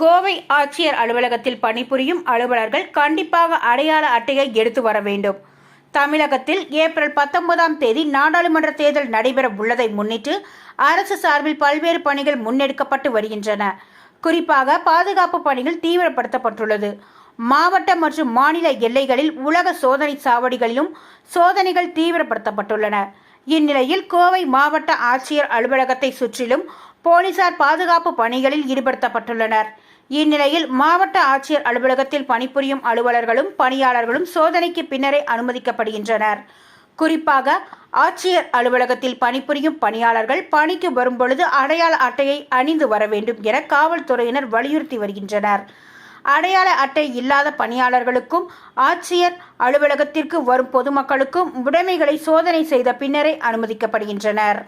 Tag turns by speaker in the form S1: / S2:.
S1: கோவை ஆட்சியர் அலுவலகத்தில் பணிபுரியும் அலுவலர்கள் கண்டிப்பாக அடையாள அட்டையை எடுத்து வர வேண்டும். தமிழகத்தில் ஏப்ரல் பத்தொன்பதாம் தேதி நாடாளுமன்ற தேர்தல் நடைபெற உள்ளதை முன்னிட்டு அரசு சார்பில் பல்வேறு பணிகள் முன்னெடுக்கப்பட்டு வருகின்றன. குறிப்பாக பாதுகாப்பு பணிகள் தீவிரப்படுத்தப்பட்டுள்ளது. மாவட்ட மற்றும் மாநில எல்லைகளில் உலக சோதனை சாவடிகளிலும் சோதனைகள் தீவிரப்படுத்தப்பட்டுள்ளன. இந்நிலையில் கோவை மாவட்ட ஆட்சியர் அலுவலகத்தை சுற்றிலும் போலீசார் பாதுகாப்பு பணிகளில் ஈடுபடுத்தப்பட்டுள்ளனர். இந்நிலையில் மாவட்ட ஆட்சியர் அலுவலகத்தில் பணிபுரியும் அலுவலர்களும் பணியாளர்களும் சோதனைக்கு பின்னரே அனுமதிக்கப்படுகின்றனர். குறிப்பாக ஆட்சியர் அலுவலகத்தில் பணிபுரியும் பணியாளர்கள் பணிக்கு வரும்பொழுது அடையாள அட்டையை அணிந்து வர வேண்டும் என காவல்துறையினர் வலியுறுத்தி வருகின்றனர். அடையாள அட்டை இல்லாத பணியாளர்களுக்கும் ஆட்சியர் அலுவலகத்திற்கு வரும் பொதுமக்களுக்கும் உடைமைகளை சோதனை செய்த பின்னரே அனுமதிக்கப்படுகின்றனர்.